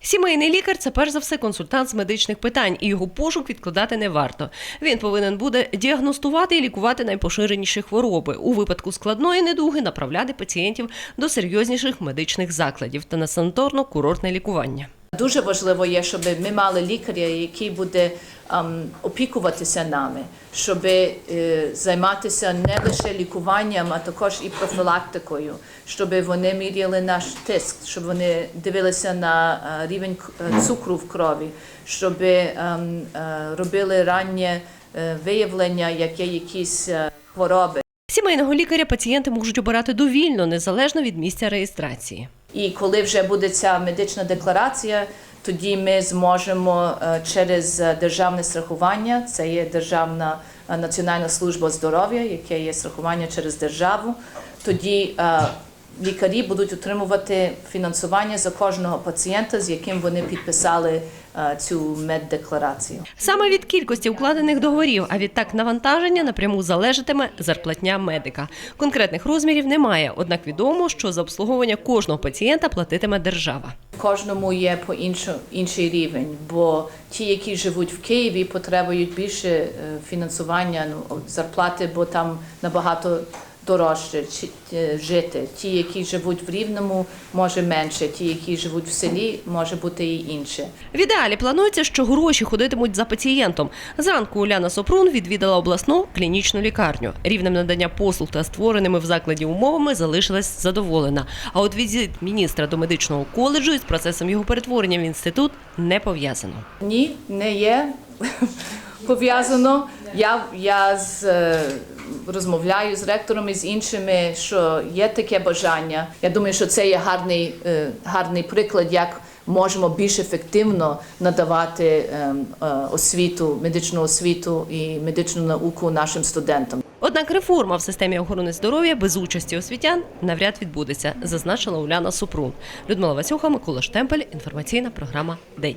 Сімейний лікар це перш за все консультант з медичних питань, і його пошук відкладати не варто. Він повинен буде діагностувати і лікувати найпоширеніші хвороби. У випадку складної недуги направляти пацієнтів до серйозніших медичних закладів та на санаторно-курортне лікування. Дуже важливо є, щоб ми мали лікаря, який буде ем, опікуватися нами, щоб е, займатися не лише лікуванням, а також і профілактикою, щоб вони міряли наш тиск, щоб вони дивилися на е, рівень е, цукру в крові, щоб ем, робили раннє виявлення, як є якісь хвороби. Сімейного лікаря пацієнти можуть обирати довільно, незалежно від місця реєстрації. І коли вже буде ця медична декларація, тоді ми зможемо е, через державне страхування, це є Державна е, національна служба здоров'я, яке є страхування через державу. Тоді е, лікарі будуть отримувати фінансування за кожного пацієнта, з яким вони підписали е, цю меддекларацію. Саме від кількості укладених договорів, а відтак навантаження напряму залежатиме зарплатня медика. Конкретних розмірів немає, однак відомо, що за обслуговування кожного пацієнта платитиме держава. Кожному є по іншу, інший рівень, бо ті, які живуть в Києві, потребують більше е, фінансування, ну, зарплати, бо там набагато дорожче е, жити. Ті, які живуть в Рівному, може менше, ті, які живуть в селі, може бути і інше. В ідеалі планується, що гроші ходитимуть за пацієнтом. Зранку Уляна Сопрун відвідала обласну клінічну лікарню. Рівнем надання послуг та створеними в закладі умовами залишилась задоволена. А от візит міністра до медичного коледжу із процесом його перетворення в інститут не пов'язано. Ні, не є пов'язано. Я, я з, е, розмовляю з ректором і з іншими, що є таке бажання. Я думаю, що це є гарний, е, гарний приклад, як можемо більш ефективно надавати е, е, освіту, медичну освіту і медичну науку нашим студентам. Однак реформа в системі охорони здоров'я без участі освітян навряд відбудеться, зазначила Уляна Супрун. Людмила Васюха, Микола Штемпель. Інформаційна програма День.